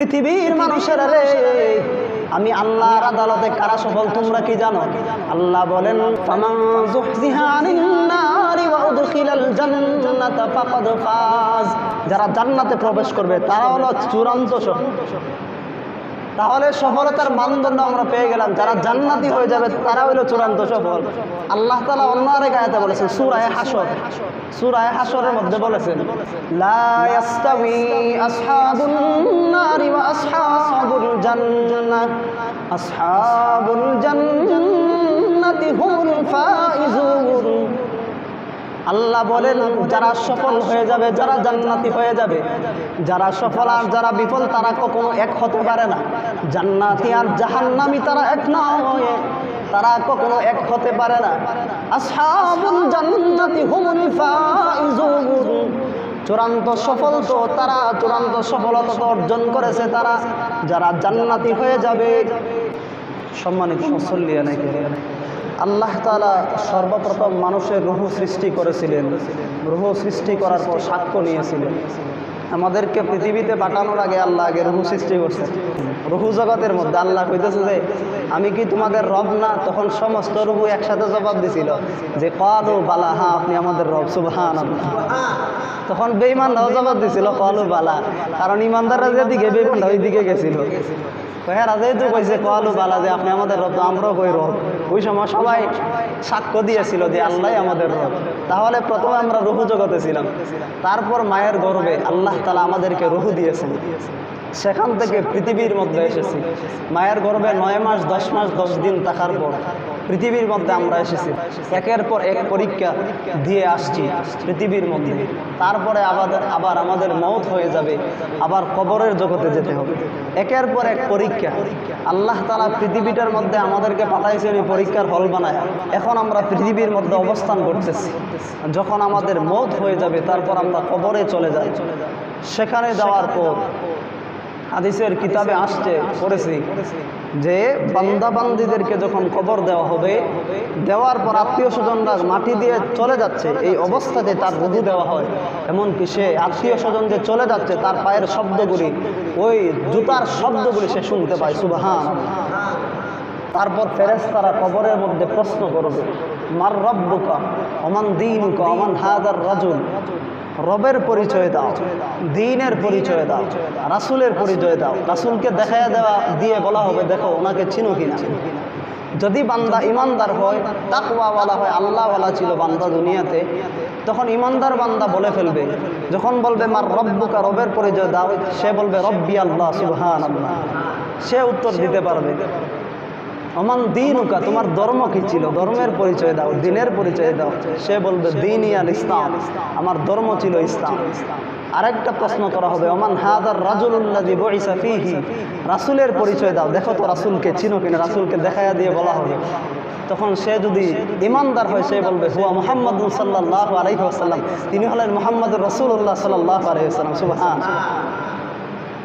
পৃথিবীর মানুষের রে, আমি আল্লাহর আদালতে কারা সফল তোমরা কি জানো? আল্লাহ বলেন যারা জান্নাতে প্রবেশ করবে, তারা হলো চূড়ান্ত সফল। তাহলে সফলতার মানদণ্ড আমরা পেয়ে গেলাম। যারা জান্নাতি হয়ে যাবে, তারা হলো চূড়ান্ত সফল। আল্লাহ তালা অন্য আরেক আয়াতে বলেছেন, সুরায় হাসর সুরায় হাসরের মধ্যে বলেছেন আসহাবুল জান্নাতি হুমুল ফাইজুন। আল্লাহ বলেন, যারা সফল হয়ে যাবে, যারা জান্নাতি হয়ে যাবে। যারা সফল আর যারা বিফল, তারা কখনো এক হতে পারে না। জান্নাতি আর জাহান্নামি তারা এক না হয়ে তারা কখনো এক হতে পারে না। আসহাবুল জান্নাতি হুমুল ফাইজুন। চূড়ান্ত সফল তো তারা, চূড়ান্ত সফলতা অর্জন করেছে তারা। যারা জান্নাতি হয়ে যাবে, সম্মানিত মুসল্লিয়া নাকি আল্লাহ তালা সর্বপ্রথম মানুষের রুহ সৃষ্টি করেছিলেন। রুহ সৃষ্টি করার পর সাক্ষ্য নিয়েছিলেন। আমাদেরকে পৃথিবীতে পাঠানোর আগে আল্লাহ আগে রুহু সৃষ্টি করছে। রুহু জগতের মধ্যে আল্লাহ কইতেছে যে, আমি কি তোমাদের রব না? তখন সমস্ত রুহু একসাথে জবাব দিছিল যে, কলু বালা হ্যাঁ আপনি আমাদের রব সুবহান তখন বেইমানরাও জবাব দিছিল, কলু বালা। কারণ ইমানদাররা যেদিকে বেইমানরা ওই দিকে গেছিল। হ্যাঁ রাজাই তো কইছে, কলু বালা, যে আপনি আমাদের রব আমরাও কই রব? ওই সময় সবাই সাক্ষ্য দিয়েছিল যে আল্লাহ আমাদের রব। তাহলে প্রথমে আমরা রুহু জগতে ছিলাম। তারপর মায়ের গর্বে আল্লাহ তালা আমাদেরকে রুহু দিয়েছেন। সেখান থেকে পৃথিবীর মধ্যে এসেছি। মায়ের গর্বে নয় মাস, দশ মাস, দশ দিন থাকার পর পৃথিবীর মধ্যে আমরা এসেছি। একের পর এক পরীক্ষা দিয়ে আসছি পৃথিবীর মধ্যে। তারপরে আবার আবার আমাদের মৌত হয়ে যাবে। আবার কবরের জগতে যেতে হবে। একের পর এক পরীক্ষা। আল্লাহ তালা পৃথিবীটার মধ্যে আমাদেরকে পাঠাইছেন এই পরীক্ষার হল বানায়। এখন আমরা পৃথিবীর মধ্যে অবস্থান করতেছি। যখন আমাদের মৌত হয়ে যাবে, তারপর আমরা কবরে চলে যাই। সেখানে যাওয়ার পর হাদিসের কিতাবে আসছে পড়েছি যে বান্দা বান্দিদেরকে যখন কবর দেওয়া হবে দেওয়ার পর আত্মীয় স্বজনরা মাটি দিয়ে চলে যাচ্ছে এই অবস্থাতে তার রুহু দেওয়া হয়। এমনকি সে আত্মীয় স্বজন যে চলে যাচ্ছে তার পায়ের শব্দগুলি ওই জুতার শব্দগুলি সে শুনতে পায় সুবাহান। তারপর ফেরেস তারা কবরের মধ্যে প্রশ্ন করবে মার রব্বুকা অমান দিনুকা অমান হাদার রাজুল। রবের পরিচয় দাও, দিনের পরিচয় দাও, রাসুলের পরিচয় দাও, রাসুলকে দেখাইয়া দেওয়া, দিয়ে বলা হবে, দেখো ওনাকে চিনো কিনা। যদি বান্দা ইমানদার হয়, তাকওয়াওয়ালা হয়, আল্লাহওয়ালা ছিল বান্দা দুনিয়াতে, তখন ইমানদার বান্দা বলে ফেলবে, যখন বলবে, মার রব্বুকা রবের পরিচয় দাও সে বলবে, রব্বি আল্লাহ সুবহান আল্লাহ সে উত্তর দিতে পারবে। অমান দিনুকা, তোমার ধর্ম কি ছিল? ধর্মের পরিচয় দাও, দিনের পরিচয় দাও। সে বলবে, দিন ইয়াল ইসলাম, আমার ধর্ম ছিল ইসলাম। আরেকটা প্রশ্ন করা হবে ওমান হাদার ফিহি? রাসুলের পরিচয় দাও, দেখো তো রাসুলকে চিনো কিনা, রাসুলকে দেখাইয়া দিয়ে বলা হবে। তখন সে যদি ইমানদার হয়, সে বলবে, হুয়া মোহাম্মদ সাল্লাহ আলহিহাসাল্লাম তিনি হলেন মোহাম্মদ রসুল্লাহ সাল্লাহ আলহিহাসাল্লাম সুবাহান।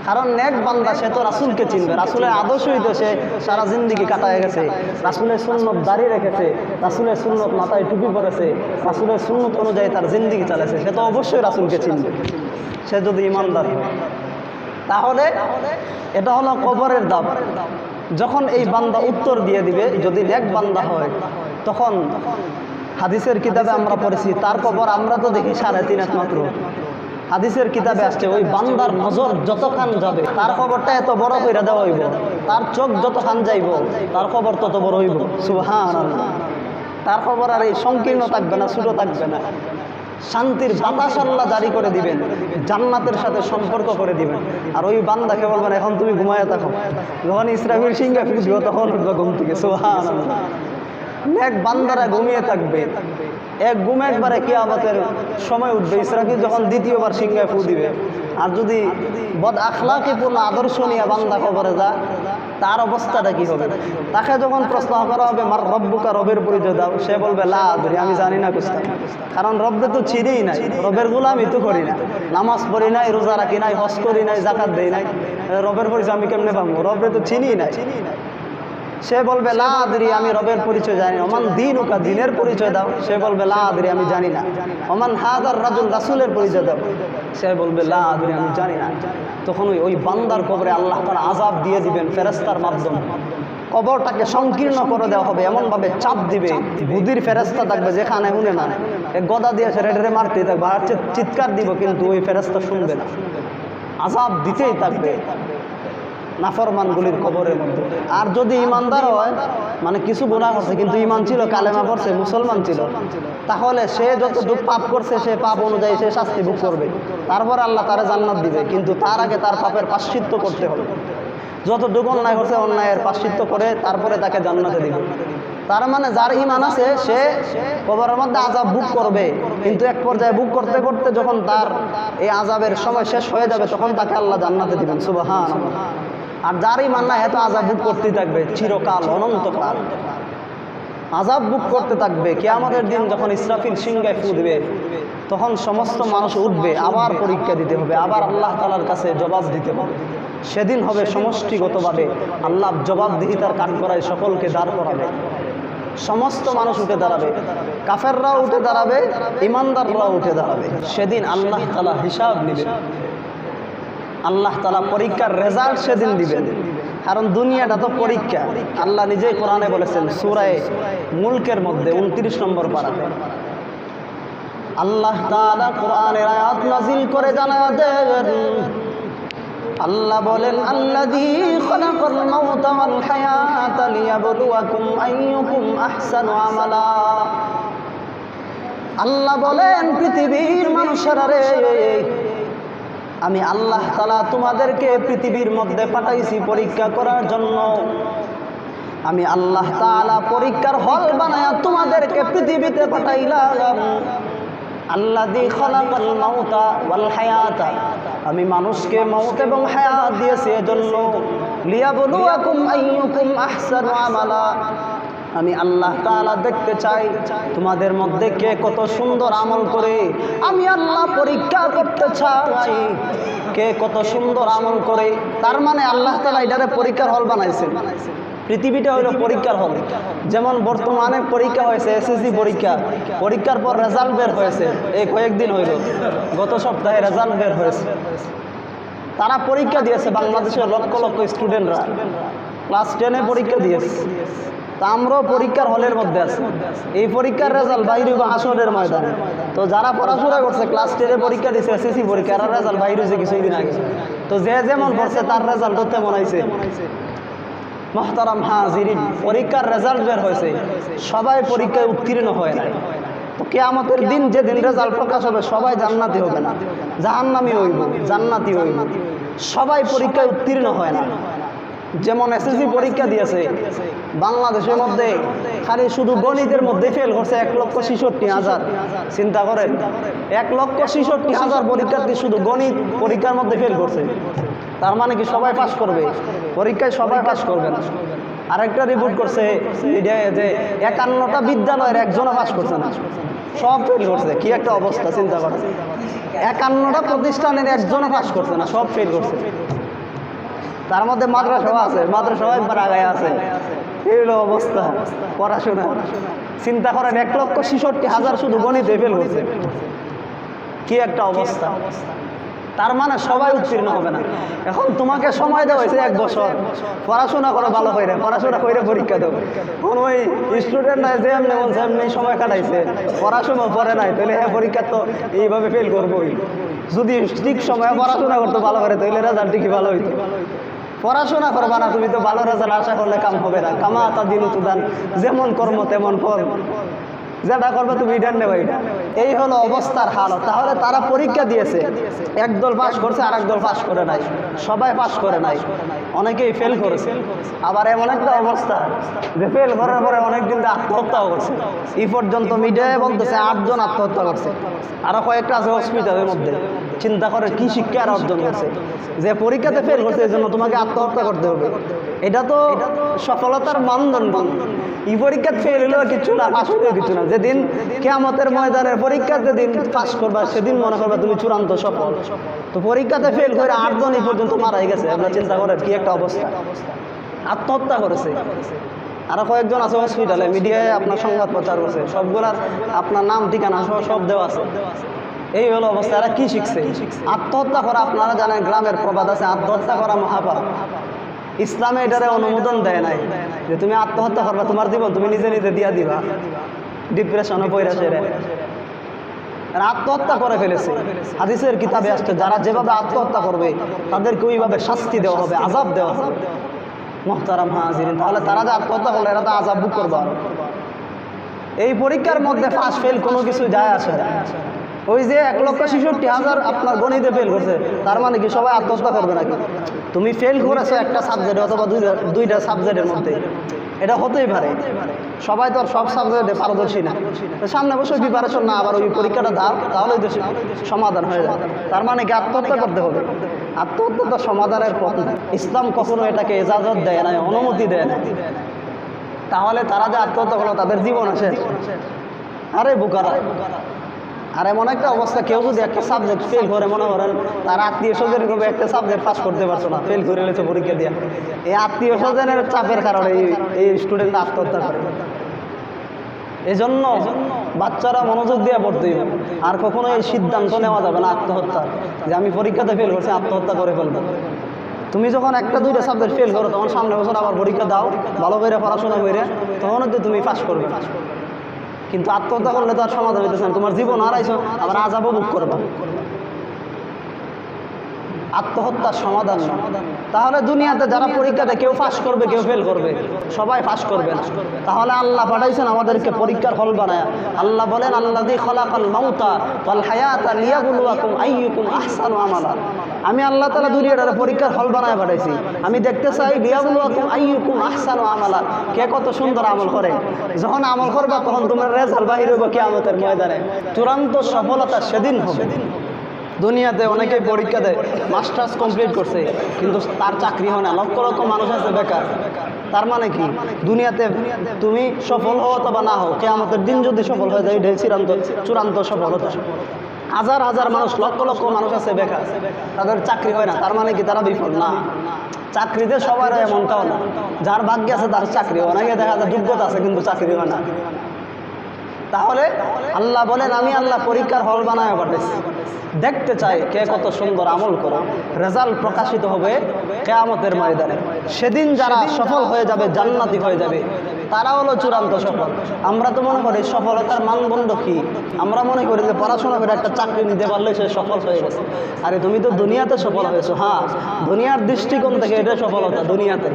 কারণ নেক বান্দা সে তো রাসুলকে চিনবে। রাসুলের আদর্শই তো সে সারা জিন্দিগি কাটায় গেছে। রাসুলের সুন্নত দাঁড়িয়ে রেখেছে। রাসুলের সুন্নত মাথায় টুপি পরেছে। রাসুলের সুন্নত অনুযায়ী তার জিন্দিগি চালাছে সে তো অবশ্যই রাসুলকে চিনবে। সে যদি ইমানদার তাহলে এটা হলো কবরের দাব যখন এই বান্দা উত্তর দিয়ে দিবে, যদি নেক বান্দা হয়, তখন হাদিসের কিতাবে আমরা পড়েছি, তার কবর আমরা তো দেখি সাড়ে তিন মাত্র। হাদিসের কিতাবে আসছে ওই বান্দার নজর যতখান যাবে তার খবরটা এত বড় হইরা দেওয়া হইব। তার চোখ যতখান যাইব তার খবর তত বড় হইব। সুবহান তার খবর আর এই সংকীর্ণ থাকবে না ছোটো থাকবে না। শান্তির বাতাস আল্লাহ জারি করে দিবেন জান্নাতের সাথে সম্পর্ক করে দিবেন। আর ওই বান্দাকে বলবেন এখন তুমি ঘুমায় থাকো। যখন ইসরাফিল সিংহা ফিরবে তখন উঠবে ঘুম থেকে। সুবহান এক বান্দারা ঘুমিয়ে থাকবে। এক ঘুম একবারে কিয়ামতের সময় উঠবে ইসরাফিল যখন দ্বিতীয়বার সিংহায় ফু দিবে। আর যদি বদ আখলাকে পূর্ণ আদর্শ নিয়ে বান্দা খবরে যা তার অবস্থাটা কি হবে? তাকে যখন প্রশ্ন করা হবে, মার রব্বুকা রবের পরিচয় দাও সে বলবে, লা আদরি, আমি জানি না কুস্তা। কারণ রব্বে তো চিনেই নাই, রবের গুলামি তো করি না নামাজ পড়ি নাই, রোজা রাখি নাই, হজ করি নাই জাকাত দেই নাই। রবের পরিচয় আমি কেমনে পাবো? রবে তো চিনি নাই। সে বলবে লা আদরি আমি রবের পরিচয় জানি না। ওমান দিন উকা দিনের পরিচয় দাও। সে বলবে লা আদরি আমি জানি না। ওমান হাদার রাজুল রাসুলের পরিচয় দাও। সে বলবে লা আদরি আমি জানি না। তখন ওই ওই বান্দার কবরে আল্লাহ তারা আজাব দিয়ে দিবেন ফেরেস্তার মাধ্যমে। কবরটাকে সংকীর্ণ করে দেওয়া হবে এমনভাবে চাপ দিবে। বুদির ফেরেস্তা থাকবে যেখানে উনে না। গদা দিয়ে সে রেডে মারতে থাকবে। আর চিৎকার দিব কিন্তু ওই ফেরেস্তা শুনবে না। আজাব দিতেই থাকবে। নাফরমানগুলির কবরের মধ্যে। আর যদি ইমানদার হয় মানে কিছু গুণা করছে কিন্তু ইমান ছিল, কালেমা পড়ছে, মুসলমান ছিল, তাহলে সে যত দুঃখ পাপ করছে, সে পাপ অনুযায়ী সে শাস্তি ভোগ করবে। তারপর আল্লাহ তারা জান্নাত দিবে, কিন্তু তার আগে তার পাপের পাশ্চিত্য করতে হবে। যত দুঃখ অন্যায় করছে অন্যায়ের পাশ্চিত্য করে তারপরে তাকে জান্নাতে দিবে। তার মানে যার ইমান আছে, সে কবরের মধ্যে আজাব বুক করবে। কিন্তু এক পর্যায়ে বুক করতে করতে যখন তার এই আজাবের সময় শেষ হয়ে যাবে, তখন তাকে আল্লাহ জান্নাতে দিবেন সুবাহান আর যার ইমান না এত আজাব বুক করতেই থাকবে, চিরকাল, অনন্তকাল। আজাব বুক করতে থাকবে, কেয়ামতের দিন যখন ইসরাফিল সিংহায় ফু দিবে, তখন সমস্ত মানুষ উঠবে, আবার পরীক্ষা দিতে হবে, আবার আল্লাহ তালার কাছে জবাব দিতে হবে। সেদিন হবে সমষ্টিগতভাবে আল্লাহ জবাবদিহিতার কাঠ করায় সকলকে দাঁড় করাবে। সমস্ত মানুষ উঠে দাঁড়াবে, কাফেররাও উঠে দাঁড়াবে, ইমানদাররাও উঠে দাঁড়াবে। সেদিন আল্লাহ তালা হিসাব নেবে। আল্লাহ তালা পরীক্ষার রেজাল্ট সেদিন দিবেন। কারণ দুনিয়াটা তো পরীক্ষা। আল্লাহ নিজেই কোরআনে বলেছেন, সুরায় মুলকের মধ্যে উনত্রিশ নম্বর পাড়াতে আল্লাহ তাআলা কোরআনের আয়াত নাজিল করে জানা দেন আল্লাহ বলেন, আল্লাযী খালাকাল মাউতা ওয়াল হায়াতা লিয়াবলুয়াকুম আইয়ুকুম আহসানু আমালা। আল্লাহ বলেন, পৃথিবীর মানুষেরা রে আমি আল্লাহ তালা তোমাদেরকে পৃথিবীর মধ্যে পাঠাইছি পরীক্ষা করার জন্য। আমি আল্লাহ তাআলা পরীক্ষার হল বানায়া তোমাদেরকে পৃথিবীতে পাঠাইলাম। আল্লাহ দি আমি মানুষকে মৌত এবং হায়াত দিয়েছি এজন্য। লিয়াবলুয়াকুম আইয়ুকুম আহসানু আমালা। আমি আল্লাহ তাআলা দেখতে চাই তোমাদের মধ্যে কে কত সুন্দর আমল করে। আমি আল্লাহ পরীক্ষা করতে চাই কে কত সুন্দর আমল করে। তার মানে আল্লাহ তাআলা এটারে পরীক্ষার হল বানাইছেন পৃথিবীটা হলো পরীক্ষার হল। যেমন বর্তমানে পরীক্ষা হয়েছে, এসএসসি পরীক্ষা। পরীক্ষার পর রেজাল্ট বের হয়েছে। এই কয়েকদিন হইল। গত সপ্তাহে রেজাল্ট বের হয়েছে। তারা পরীক্ষা দিয়েছে বাংলাদেশের লক্ষ লক্ষ স্টুডেন্টরা। ক্লাস টেনে পরীক্ষা দিয়েছে। তা আমরাও পরীক্ষার হলের মধ্যে আছি। এই পরীক্ষার রেজাল্ট বাইরে আসরের ময়দানে। তো যারা পড়াশোনা করছে ক্লাস টেনে পরীক্ষা দিয়েছে এসএসসি পরীক্ষা আর রেজাল্ট বাইরে হয়েছে কিছুদিন আগে। তো যে যেমন পড়ছে, তার রেজাল্ট তেমন আইছে মহতারাম হাজিরিন, পরীক্ষার রেজাল্ট বের হয়েছে। সবাই পরীক্ষায় উত্তীর্ণ হয় না তো কেয়ামতের দিন যেদিন রেজাল্ট প্রকাশ হবে, সবাই জান্নাতি হবে না। জাহান্নামি হইব, জান্নাতি হইব। সবাই পরীক্ষায় উত্তীর্ণ হয় না যেমন এসএসসি পরীক্ষা দিয়েছে বাংলাদেশের মধ্যে খালি শুধু গণিতের মধ্যে ফেল করছে এক লক্ষ ছেষট্টি হাজার। চিন্তা করেন এক লক্ষ ছেষট্টি হাজার পরীক্ষার্থী শুধু গণিত পরীক্ষার মধ্যে ফেল করছে। তার মানে কি সবাই পাশ করবে? পরীক্ষায় সবাই পাশ করবে না। আরেকটা রিপোর্ট করছে যে একান্নটা বিদ্যালয়ের একজনও পাস করছে না। সব ফেল করছে। কি একটা অবস্থা চিন্তা করেন। একান্নটা প্রতিষ্ঠানের একজনও পাস করছে না সব ফেল করছে। তার মধ্যে মাদ্রাসাও আছে, মাদ্রাসাও একবার আগায় আছে। এই হলো অবস্থা, পড়াশোনা। চিন্তা করেন, এক লক্ষ ছেষট্টি হাজার শুধু গণিতে ফেল হয়েছে কি একটা অবস্থা। তার মানে সবাই উত্তীর্ণ হবে না। এখন তোমাকে সময় দেওয়া হয়েছে এক বছর। পড়াশোনা করো, ভালো করে। পড়াশোনা করে পরীক্ষা দেবো কোন ওই স্টুডেন্ট নাই, যে এমনি বলছে, এমনি সময় কাটাইছে। পড়াশোনা পড়ে নাই, তাহলে হ্যাঁ পরীক্ষা তো এইভাবে ফেল করবোই। যদি ঠিক সময়ে পড়াশোনা করতো, ভালো করে, তাহলে রেজাল্ট ঠিকই ভালো হইতো? পড়াশোনা করবা না, তুমি তো ভালো রেজাল্ট আশা করলে কাম হবে না। কামা তা দিন উতুদান যেমন কর্ম তেমন ফল। যেটা করবে তুমি এটা নেবে, এটা এই হলো অবস্থার হাল। তাহলে তারা পরীক্ষা দিয়েছে। একদল পাশ করছে আর একদল পাশ করে নাই। সবাই পাশ করে নাই। অনেকেই ফেল করেছে। আবার এমন একটা অবস্থা যে ফেল করার পরে অনেকদিন তো আত্মহত্যাও করছে। এই পর্যন্ত মিডিয়ায় বলতেছে, আটজন আত্মহত্যা করছে। আরও কয়েকটা আছে হসপিটালের মধ্যে। চিন্তা করে কি শিক্ষা অর্জন করছে। যে পরীক্ষাতে ফেল করছে, এই জন্য তোমাকে আত্মহত্যা করতে হবে। এটা তো সফলতার মানদণ্ড। এই পরীক্ষা ফেল হলেও কিছু না পাস হলেও কিছু না। যেদিন কেয়ামতের ময়দানের পরীক্ষা, যেদিন পাস করবা, সেদিন মনে করবা তুমি চূড়ান্ত সফল। তো পরীক্ষাতে ফেল করে আটজন এই পর্যন্ত মারাই গেছে। আপনার চিন্তা করেন কি একটা অবস্থা। আত্মহত্যা করেছে। আরও কয়েকজন আছে হসপিটালে মিডিয়ায় আপনার সংবাদ প্রচার করছে। সবগুলার আপনার নাম, ঠিকানা, সব দেওয়া আছে। এই হলো অবস্থা, এরা কি শিখছে? আত্মহত্যা করা, আপনারা জানেন গ্রামের প্রবাদ আছে, আত্মহত্যা করা মহাপাপ। ইসলামে এটারে অনুমোদন দেয় নাই, যে তুমি আত্মহত্যা করবা, তোমার জীবন তুমি নিজে নিজে দিয়া দিবা। ডিপ্রেশনে পইরা সেরে। আত্মহত্যা করে ফেলেছে। হাদিসের কিতাবে আসছে, যারা যেভাবে আত্মহত্যা করবে, তাদেরকে ওইভাবে শাস্তি দেওয়া হবে আজাব দেওয়া হবে। মোহতারাম হাজিরিন, তাহলে তারা যে আত্মহত্যা করলে, এরা তো আজাব বুক করব। এই পরীক্ষার মধ্যে পাস ফেল কোনো কিছু যায় আসে ওই যে এক লক্ষ ছেষট্টি হাজার আপনার গণিতে ফেল করছে, তার মানে কি সবাই আত্মহত্যা করবে নাকি? তুমি ফেল করেছ একটা সাবজেক্টে অথবা দুইটা সাবজেক্টের মধ্যে। এটা হতেই পারে। সবাই তো আর সব সাবজেক্টে পারদর্শী না। সামনে বছর প্রিপারেশন না, আবার ওই পরীক্ষাটা দাও, তাহলেই তো সমাধান হয়ে যায় তার মানে কি আত্মহত্যা করতে হবে? আত্মহত্যা তো সমাধানের পথ ইসলাম কখনো এটাকে এজাজত দেয় না, অনুমতি দেয় না। তাহলে তারা যে আত্মহত্যা করল, তাদের জীবন আছে। আরে বুকারা। আর এমন একটা অবস্থা, কেউ যদি একটা সাবজেক্ট ফেল করে, মনে করেন তার আত্মীয় স্বজন কবে একটা সাবজেক্ট পাস করতে পারছ না ফেল করে এলেছে পরীক্ষা দিয়ে। এই আত্মীয় স্বজনের চাপের কারণে এই স্টুডেন্ট আত্মহত্যা করে। জন্য বাচ্চারা মনোযোগ দিয়ে পড়তে আর কখনো এই সিদ্ধান্ত নেওয়া যাবে না আত্মহত্যা। যে আমি পরীক্ষাতে ফেল করছি, আত্মহত্যা করে ফেলব। তুমি যখন একটা, দুইটা সাবজেক্ট ফেল করো, তখন সামনে বছর আবার পরীক্ষা দাও, ভালো করে পড়াশোনা করে, তখন তো তুমি পাস করবে। কিন্তু আত্মহত্যা করলে তো আর সমাধান হইতেছে না। তোমার জীবন হারাইছো, আবার আজাবও বুক করবা। আত্মহত্যার সমাধান। তাহলে দুনিয়াতে যারা পরীক্ষাতে কেউ পাস করবে, কেউ ফেল করবে। সবাই পাস করবে না তাহলে আল্লাহ পাঠাইছেন আমাদেরকে পরীক্ষার হল বানায়। আল্লাহ বলেন আল্লাহ দি খলাকাল মাউতা ওয়াল হায়াতা লিয়াবলুয়াকুম আইয়ুকুম আহসানু আমালা। আমি আল্লাহ তাআলা দুনিয়াটার পরীক্ষার হল বানায় পাঠাইছি। আমি দেখতে চাই, লিয়াবলুয়াকুম আইয়ুকুম আহসানু আমালা। কে কত সুন্দর আমল করে। যখন আমল করবা, তখন তোমার রেজাল্ট বাহির হইব কিয়ামতের ময়দানে। চূড়ান্ত সফলতা সেদিন হবে। দুনিয়াতে অনেকেই পরীক্ষা দেয়, মাস্টার্স কমপ্লিট করছে, কিন্তু তার চাকরি হয় না। লক্ষ লক্ষ মানুষ আছে বেকার। তার মানে কি? দুনিয়াতে তুমি সফল হও অথবা না হও, কেয়ামতের দিন যদি সফল হয়ে যায়, এটাই চূড়ান্ত চূড়ান্ত সফলতা। হাজার হাজার মানুষ, লক্ষ লক্ষ মানুষ আছে বেকার। তাদের চাকরি হয় না, তার মানে কি? তারা বিফল না। চাকরিতে সবার এমনটাও না যার ভাগ্য আছে, তার চাকরি হয় অনেকে দেখা যায় যোগ্যতা আছে, কিন্তু চাকরি হয় না। তাহলে আল্লাহ বলেন আমি আল্লাহ পরীক্ষার হল বানায় পাঠাইছি। দেখতে চাই কে কত সুন্দর আমল করো। রেজাল্ট প্রকাশিত হবে কেয়ামতের ময়দানে। সেদিন যারা সফল হয়ে যাবে জান্নাতি হয়ে যাবে। তারা হলো চূড়ান্ত সফল। আমরা তো মনে করি সফলতার মানদণ্ড কি? আমরা মনে করি যে পড়াশোনা করে একটা চাকরি নিতে পারলে সে সফল হয়ে গেছে। আরে তুমি তো দুনিয়াতে সফল হয়েছো হ্যাঁ। দুনিয়ার দৃষ্টিকোণ থেকে এটা সফলতা, দুনিয়াতে।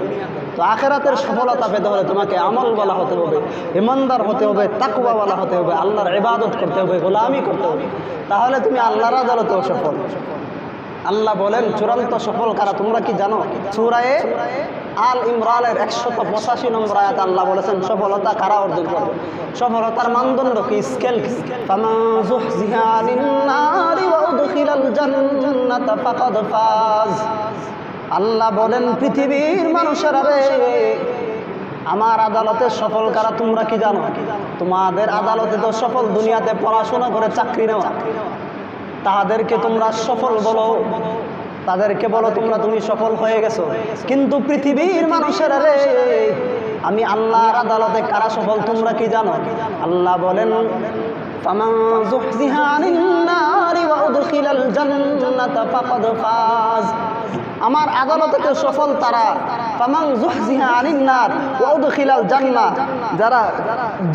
তো আখেরাতের সফলতা পেতে হলে তোমাকে আমল বলা হতে হবে, ইমানদার হতে হবে তাকুয়া বলা হতে হবে, আল্লাহর ইবাদত করতে হবে, গোলামি করতে হবে। তাহলে তুমি আল্লাহর আদালতেও সফল। আল্লাহ বলেন, চূড়ান্ত সফল কারা তোমরা কি জানো? সুরায়ে আল ইমরানের একশত পঁচাশি নম্বর আয়াত আল্লাহ বলেছেন, সফলতা কারা অর্জন করবে? সফলতার মানদণ্ড কি? স্কেল আল্লাহ বলেন, পৃথিবীর মানুষেরা আমার আদালতে সফল কারা তোমরা কি জানো? তোমাদের আদালতে তো সফল দুনিয়াতে পড়াশোনা করে চাকরি নেওয়া। তাহাদেরকে তোমরা সফল বলো। তাদেরকে বলো তোমরা তুমি সফল হয়ে গেছো। কিন্তু পৃথিবীর মানুষের রে, আমি আল্লাহর আদালতে কারা সফল তোমরা কি জানো? আল্লাহ বলেন আমার আদালতকে সফল তারা যারা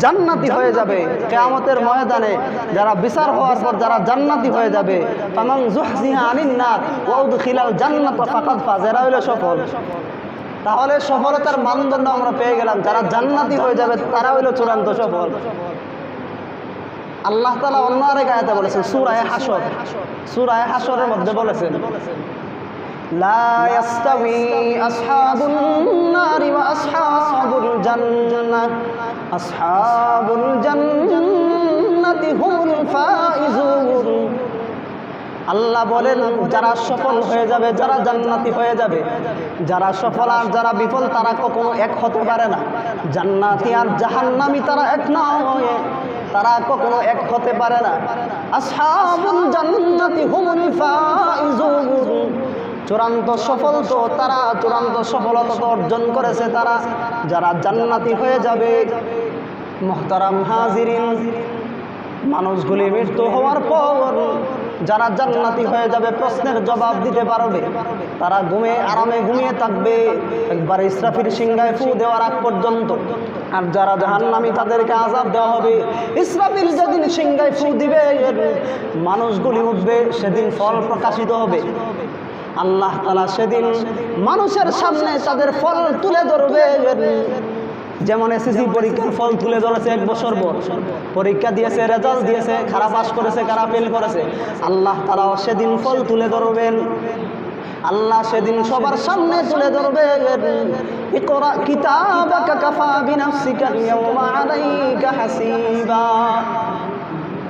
জান্নাতি হয়ে যাবে কেয়ামতের ময়দানে। যারা বিচার হওয়ার পর যারা জান্নাতি হয়ে যাবে। ফামান জুহজিহা আনিন নার ওয়া উদখিলাল জান্নাত ফাকাদ ফাজ। হলো সফল। তাহলে সফলতার মানদণ্ড আমরা পেয়ে গেলাম। যারা জান্নাতি হয়ে যাবে, তারা হইল চূড়ান্ত সফল। আল্লাহ তালা অন্য আরেক আয়াতে বলেছেন সুরায় হাসর সুরায় হাসরের মধ্যে বলেছেন لا يستوي أصحاب النار وأصحاب الجنة أصحاب الجنة هم الفائزون আল্লাহ বলেন যারা সফল হয়ে যাবে যারা জান্নাতি হয়ে যাবে যারা সফল আর যারা বিফল তারা কখনো এক হতে পারে না জান্নাতি আর জাহান্নামি তারা এক নয় তারা কখনো এক হতে পারে না আসহাবুল জান্নাতি হুমুল ফাইজুন চূড়ান্ত সফল তো তারা, চূড়ান্ত সফলতা তো অর্জন করেছে তারা। যারা জান্নাতি হয়ে যাবে, মোহতারাম হাজিরিন, মানুষগুলি মৃত্যু হওয়ার পর যারা জান্নাতি হয়ে যাবে, প্রশ্নের জবাব দিতে পারবে। তারা ঘুমে, আরামে ঘুমিয়ে থাকবে। একবার ইসরাফির সিংহায় ফু দেওয়ার আগ পর্যন্ত। আর যারা জাহান্নামি, তাদেরকে আজাব দেওয়া হবে। ইসরাফিল যেদিন সিংহায় ফু দিবে, মানুষগুলি উঠবে, সেদিন ফল প্রকাশিত হবে। আল্লাহ তালা সেদিন মানুষের সামনে তাদের ফল তুলে ধরবে। যেমন এসএসসি পরীক্ষার ফল তুলে ধরেছে এক বছর পর। পরীক্ষা দিয়েছে রেজাল্ট দিয়েছে, খারাপ পাস করেছে, খারাপ ফেল করেছে। আল্লাহ তারাও সেদিন ফল তুলে ধরবেন। আল্লাহ সেদিন সবার সামনে তুলে কিতাবাকা কাফা হাসিবা।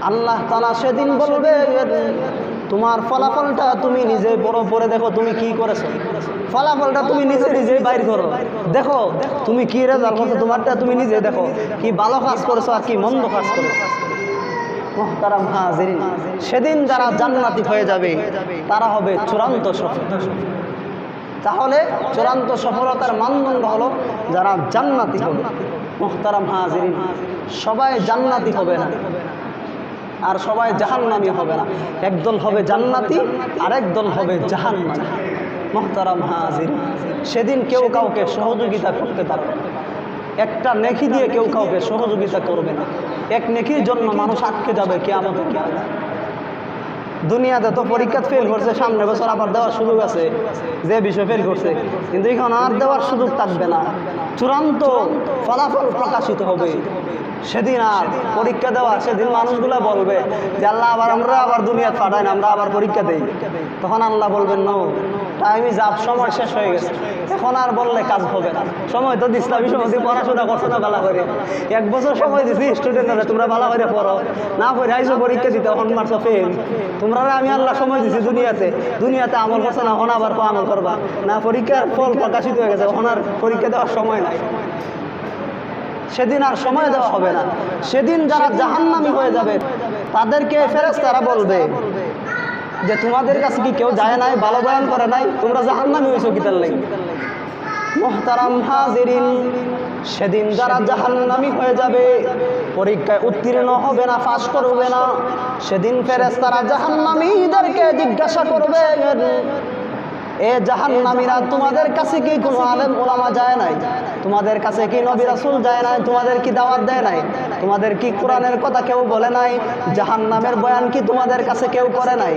আল্লাহ তালা সেদিন বলবেন তোমার ফলাফলটা তুমি নিজে বড় পরে দেখো তুমি কি করেছ। ফলাফলটা তুমি নিজে নিজেই বাইর করো। দেখো, তুমি কি রেজাল্ট করছ তোমারটা তুমি নিজে দেখো। কি ভালো কাজ করেছ আর কি মন্দ কাজ করেছ। সেদিন যারা জান্নাতি হয়ে যাবে, তারা হবে চূড়ান্ত সফল। তাহলে চূড়ান্ত সফলতার মানদণ্ড হলো যারা জান্নাতি হবে। মোহতারাম হাজিরিন, সবাই জান্নাতি হবে না। আর সবাই জাহান্নামি হবে না। একদল হবে জান্নাতি আর একদল হবে জাহান্নামি। মোহতারাম হাজির। সেদিন কেউ কাউকে সহযোগিতা করতে পারবে। একটা নেকি দিয়ে কেউ কাউকে সহযোগিতা করবে না। এক নেকির জন্য মানুষ আটকে যাবে কে আমাদের দুনিয়াতে তো পরীক্ষা ফেল করছে সামনে বছর আবার দেওয়ার সুযোগ আছে, যে বিষয় ফেল করছে। কিন্তু এখন আর দেওয়ার সুযোগ থাকবে না। চূড়ান্ত ফলাফল প্রকাশিত হবে। সেদিন আর পরীক্ষা দেওয়া, সেদিন মানুষগুলো বলবে যে, আল্লাহ, আবার আমরা আবার দুনিয়া ফাটাই না, আমরা আবার পরীক্ষা দেই। তখন আল্লাহ বলবেন নো টাইমই যাব সময় শেষ হয়ে গেছে। এখন আর বললে কাজ হবে না। সময় তো ইসলামী সমিতি পড়াশোনা করছ না ভালো করে। এক বছর সময় দিছি স্টুডেন্টরা তোমরা ভালো করে পড়ো না পড়ে আইসো পরীক্ষা দিতে, এখন মারছো ফেল তোমরা আমি আল্লাহ সময় দিছি দুনিয়াতে। দুনিয়াতে আমল করছ না, এখন আবার আমল করবা? না, পরীক্ষার ফল প্রকাশিত হয়ে গেছে, এখন পরীক্ষা দেওয়ার সময় নাই। সেদিন আর সময় দেওয়া হবে না। সেদিন যারা জাহান্নামি হয়ে যাবে, তাদেরকে ফেরেস তারা বলবে যে তোমাদের কাছে কি কেউ যায় নাই, ভালো বয়ান করে নাই? তোমরা জাহান জাহান্নামি হয়েছো কি তার লাগে? মোহতারাম হাজিরিন, সেদিন যারা জাহান্নামি হয়ে যাবে, পরীক্ষায় উত্তীর্ণ হবে না, পাশ করবে না, সেদিন ফেরেস তারা জাহান্নামীদেরকে জিজ্ঞাসা করবে, এ জাহান্নামীরা তোমাদের কাছে কি কোনো আলেম ওলামা যায় নাই? তোমাদের কাছে কি নবী রাসূল যায় নাই? তোমাদের কি দাওয়াত দেয় নাই? তোমাদের কি কোরআনের কথা কেউ বলে নাই? জাহান্নামের বয়ান কি তোমাদের কাছে কেউ করে নাই?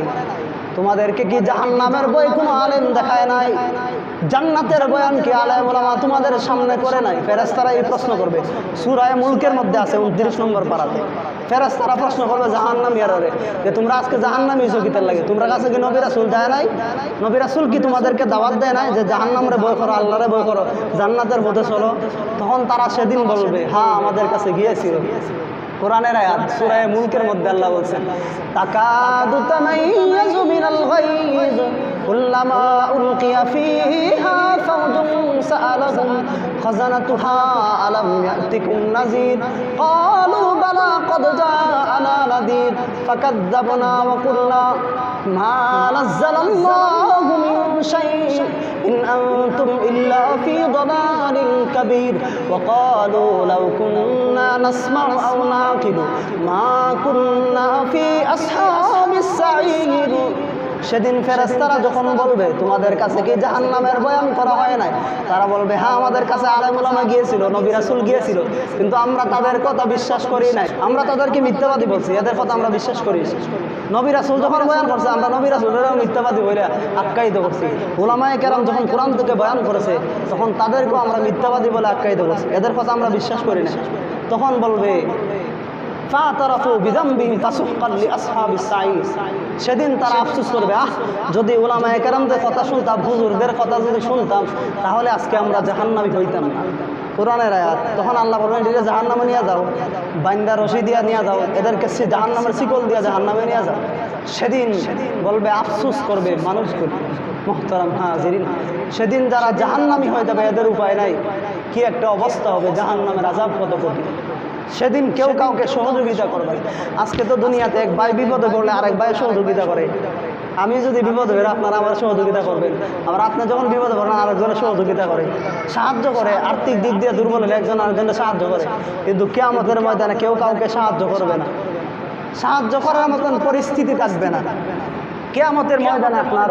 তোমাদেরকে কি জাহান্নামের বই কোনো আলেম দেখায় নাই? জান্নাতের বয়ান কি আলেম ওলামা তোমাদের সামনে করে নাই? ফেরেস্তারা এই প্রশ্ন করবে। সুরায় মুলকের মধ্যে আছে উনত্রিশ নম্বর পাড়াতে ফেরেস্তারা প্রশ্ন করবে, জাহান্নামি ইয়ারে যে তোমরা আজকে জাহান্নামি কিতার লাগে। তোমরা কাছে কি নবী রাসূল যায় নাই? নবী রাসূল কি তোমাদেরকে দাওয়াত দেয় নাই যে জাহান্নামরে বই করো, আল্লাহরে বই করো, জান্নাতের পথে চলো? তখন তারা সেদিন বলবে হ্যাঁ আমাদের কাছে গিয়েছিল। কোরআনের আয়াত সূরা মুলকের মধ্যে আল্লাহ বলছেন তাকাদু তামাইয়াজু মিনাল গায়জ কুল্লামা উলকিয়া ফিহা ফাওজুন সাআলাহুম খাজানাতুহা আলাম ইয়াতিকুম নাযীর ক্বালু বালা قد جاءنا نذير فكذبنا وقلنا ما نزل الله من شيء إن أنتم إلا في ضلال كبير وقالوا لو كنا نسمع أو نعقل ما كنا في أصحاب السعير. সেদিন ফেরেস্তারা যখন বলবে, তোমাদের কাছে কি জাহান নামের বয়ান করা হয় নাই? তারা বলবে হ্যাঁ আমাদের কাছে আলেমুলামা গিয়েছিল, নবী রাসূল গিয়েছিল, কিন্তু আমরা তাদের কথা বিশ্বাস করি নাই। আমরা তাদেরকে মিথ্যাবাদী বলছি, এদের কথা আমরা বিশ্বাস করি না। নবী রাসূল যখন বয়ান করছে, আমরা নবী রাসূলেরও মিথ্যাবাদী বলে আখ্যায়িত করছি ওলামায়ে কেরাম যখন কোরআন থেকে বয়ান করেছে, তখন তাদেরকেও আমরা মিথ্যাবাদী বলে আখ্যায়িত করছি এদের কথা আমরা বিশ্বাস করি না তখন বলবে সেদিন তারা আফসুস করবে, আহ, যদি ওলামায়ে কেরামদের কথা শুনতাম, হুজুরদের কথা যদি শুনতাম, তাহলে আজকে আমরা জাহান্নামী হইতাম না। কোরআনের আয়াত, তখন আল্লাহ বলবেন এটা জাহান্নামে নিয়ে যাও বান্দা রশি দিয়া নিয়ে যাও, এদেরকে সে জাহান্নামের শিকল দিয়া জাহান্নামে নিয়ে যাও। সেদিন বলবে, আফসুস করবে মানুষগুলো মোহতারাম হাজিরিন, সেদিন যারা জাহান্নামী হয়ে যাবে, এদের উপায় নাই। কি একটা অবস্থা হবে, জাহান্নামের আজাব কত কঠিন। সেদিন কেউ কাউকে সহযোগিতা করবে। আজকে তো দুনিয়াতে এক ভাই বিপদে পড়লে আরেক ভাই সহযোগিতা করে। আমি যদি বিপদ হয়ে আপনারা আমার সহযোগিতা করবেন। আবার আপনি যখন বিপদে পড়েন আরেকজনের সহযোগিতা করে। সাহায্য করে, আর্থিক দিক দিয়ে দুর্বল হলে একজন আরেকজনের সাহায্য করে। কিন্তু কে আমাদের ময়দানে কেউ কাউকে সাহায্য করবে না। সাহায্য করার মতন পরিস্থিতি থাকবে না। কেয়ামতের ময়দানে আপনার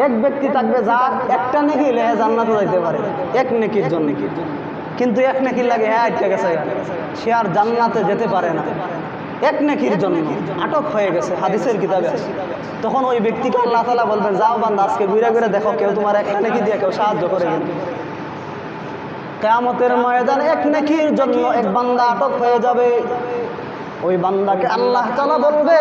এক ব্যক্তি থাকবে যার একটা নেকি লেহে জান্নাতে যাইতে পারে। এক নেকির জন্য। কিন্তু এক নেকির লাগে হ্যাঁ আটকে গেছে। সে আর জান্নাতে যেতে পারে না। এক নেকির জন্য আটক হয়ে গেছে হাদিসের কিতাবে। তখন ওই ব্যক্তিকে আল্লাহ তালা বলবেন, যাও বান্দা, আজকে ঘুরে ঘুরে দেখো, কেউ তোমার এক নাকি দিয়ে কেউ সাহায্য করে কিন্তু কেয়ামতের ময়দানে এক নাকির জন্য এক বান্দা আটক হয়ে যাবে। ওই বান্দাকে আল্লাহ তালা বলবে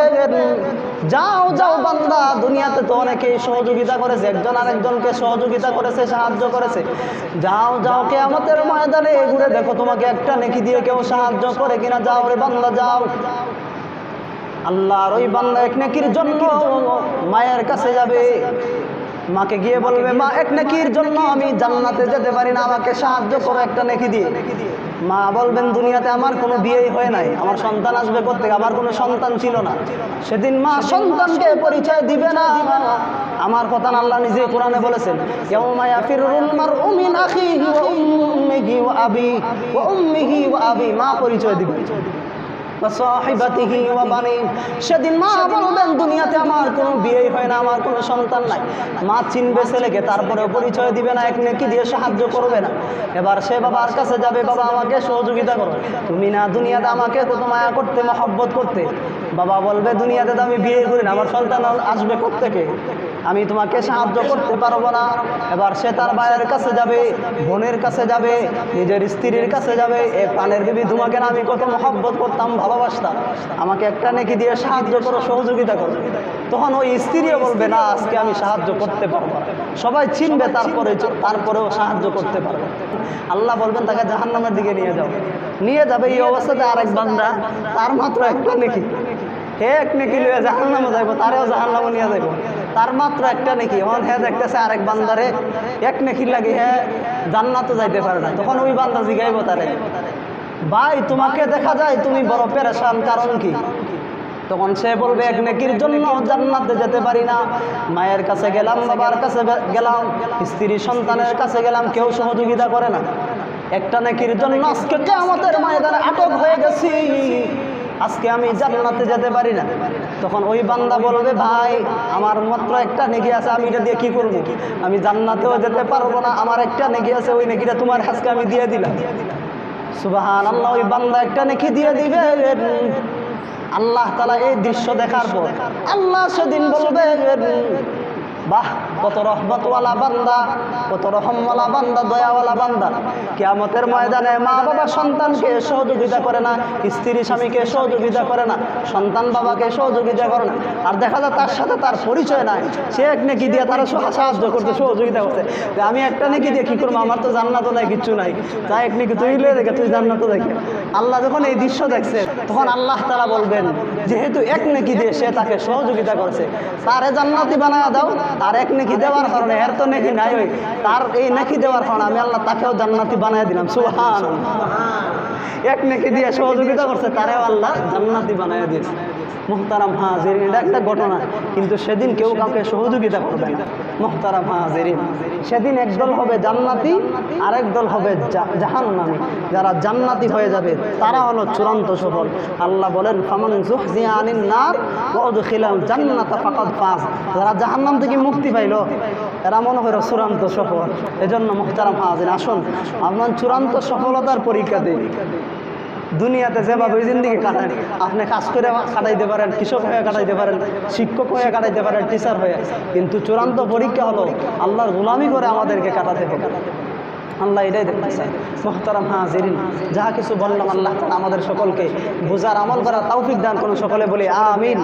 যাও যাও বান্দা, দুনিয়াতে তো অনেকেই সহযোগিতা করেছে, একজন আরেকজনকে সহযোগিতা করেছে, সাহায্য করেছে। যাও যাও কে আমাদের ময়দানে ঘুরে দেখো তোমাকে একটা নেকি দিয়ে কেউ সাহায্য করে কিনা। যাও রে বান্দা, যাও। আল্লাহর ওই বান্দা এক নেকির জন্য মায়ের কাছে যাবে। মাকে গিয়ে বলবে, মা, এক নেকির জন্য আমি জান্নাতে যেতে পারি না, আমাকে সাহায্য করো একটা নেকি দিয়ে। মা বলবেন, দুনিয়াতে আমার কোনো বিয়েই হয় নাই। আমার সন্তান আসবে করতে আমার কোনো সন্তান ছিল না। সেদিন মা সন্তানকে পরিচয় দিবে না। আমার কথা আল্লাহ নিজে কোরআনে বলেছেন মা পরিচয় দিবে। সেদিন মা বলবেন দুনিয়াতে আমার কোনো বিয়েই হয় না, আমার কোনো সন্তান নাই। মা চিনবে ছেলেকে তারপরে পরিচয় দিবে না এক নেকি দিয়ে সাহায্য করবে না। এবার সে বাবার কাছে যাবে, বাবা আমাকে সহযোগিতা করো তুমি না দুনিয়াতে আমাকে কত মায়া করতে, মহব্বত করতে। বাবা বলবে, দুনিয়াতে তো আমি বিয়ে করি না, আমার সন্তান আসবে থেকে আমি তোমাকে সাহায্য করতে পারব না। এবার সে তার ভাইয়ের কাছে যাবে, বোনের কাছে যাবে, নিজের স্ত্রীর কাছে যাবে। এ পানের বিবি তোমাকে না, আমি কত মহব্বত করতাম, ভালোবাসতাম। আমাকে একটা নেকি দিয়ে সাহায্য করো, সহযোগিতা করো। তখন ওই স্ত্রীও বলবে, না, আজকে আমি সাহায্য করতে পারব সবাই চিনবে তারপরে, তারপরেও সাহায্য করতে পারব। আল্লাহ বলবেন, তাকে জাহান্নামের দিকে নিয়ে যাও। নিয়ে যাবে এই অবস্থাতে আরেক বান্দা, তার মাত্র একটা নেকি। হে এক নেকি লইয়া জাহান্নামে যাইব, তারেও জাহান্নামে নিয়ে যাইব। তার মাত্র একটা নেকি এখন হে দেখতেছে আরেক বান্দারে, এক নেকি লাগে হে জান্নাতে যাইতে পারে না, তখন ওই বান্দা জিগাইব তারে। ভাই, তোমাকে দেখা যায় তুমি বড় পেরেশান, কারণ কি? তখন সে বলবে, এক নেকির জন্য জান্নাতে যেতে পারি না। মায়ের কাছে গেলাম, বাবার কাছে গেলাম, স্ত্রী সন্তানের কাছে গেলাম, কেউ সহযোগিতা করে না। একটা নেকির জন্য আজকে আমাদের ময়দানে আটক হয়ে গেছি। আজকে আমি জান্নাতে যেতে পারি না। তখন ওই বান্দা বলবে, ভাই, আমার মাত্র একটা নেকি আছে, আমি এটা দিয়ে কি করব? আমি জান্নাতেও যেতে পারব না, আমার একটা নেকি আছে, ওই নেকিটা তোমার হাজকে আমি দিয়ে দিলাম। সুবাহান আল্লাহ ওই বান্দা একটা নেকি দিয়ে দিবে। আল্লাহ তালা এই দৃশ্য দেখার পর, আল্লাহ সেদিন বলবে বাহ, কত রহমতওয়ালা বান্দা, কত রহমওয়ালা বান্দা, দয়াওয়ালা বান্দা। কেয়ামতের ময়দানে মা বাবা সন্তানকে সহযোগিতা করে না, স্ত্রী স্বামীকে সহযোগিতা করে না, সন্তান বাবাকে সহযোগিতা করে না। আর দেখা যায় তার সাথে তার পরিচয় নাই। সে এক নেকি দিয়ে তারা সহ- সাহায্য করতে, সহযোগিতা করতে। আমি একটা নেকি দিয়ে কী করব? আমার তো জান্নাতও নাই, কিচ্ছু নাই। তাই এক নেকি তুই লিয়ে দেখে তুই জান্নাতও দেখে। আল্লাহ যখন এই দৃশ্য দেখছে, তখন আল্লাহ তারা বলবেন, যেহেতু এক নেকি দিয়ে সে তাকে সহযোগিতা করছে, তারে জান্নাতি বানায় দাও তার এক নেকি দেওয়ার কারণে এর তো নেকি নাই ওই তার এই নেকি দেওয়ার কারণে আমি আল্লাহ তাকেও জান্নাতি বানায় দিলাম। সুহান এক নেকি দিয়ে সহযোগিতা করছে, তারেও আল্লাহ জান্নাতি বানায় দিয়েছে। মুহতারাম হাজির এটা একটা ঘটনা। কিন্তু সেদিন কেউ কাউকে সহযোগিতা করবে মুহতারাম হাজির সেদিন একদল হবে জান্নাতি, আরেক দল হবে জাহান্নামী। যারা জান্নাতি হয়ে যাবে, তারা হলো চূড়ান্ত সফল। আল্লাহ বলেন, ফামান যারা জাহান্নাম থেকে মুক্তি পাইলো, এরা মনে চূড়ান্ত সফল। এজন্য মুহতারাম হাজির আসুন, আপনার চূড়ান্ত সফলতার পরীক্ষা দিই। দুনিয়াতে যেভাবে জিন্দিগি কাটান আপনি কাজ করে কাটাইতে পারেন, কৃষক হয়ে কাটাইতে পারেন, শিক্ষক হয়ে কাটাইতে পারেন টিচার হয়ে। কিন্তু চূড়ান্ত পরীক্ষা হলো, আল্লাহর গোলামি করে আমাদেরকে কাটাতে হবে। আল্লাহ এটাই দেখতে চাই মোহতারাম হাজিরিন যাহা কিছু বললাম আল্লাহ আমাদের সকলকে, বোঝার আমল করা তৌফিক দান করুন সকলে বলি, আমিন।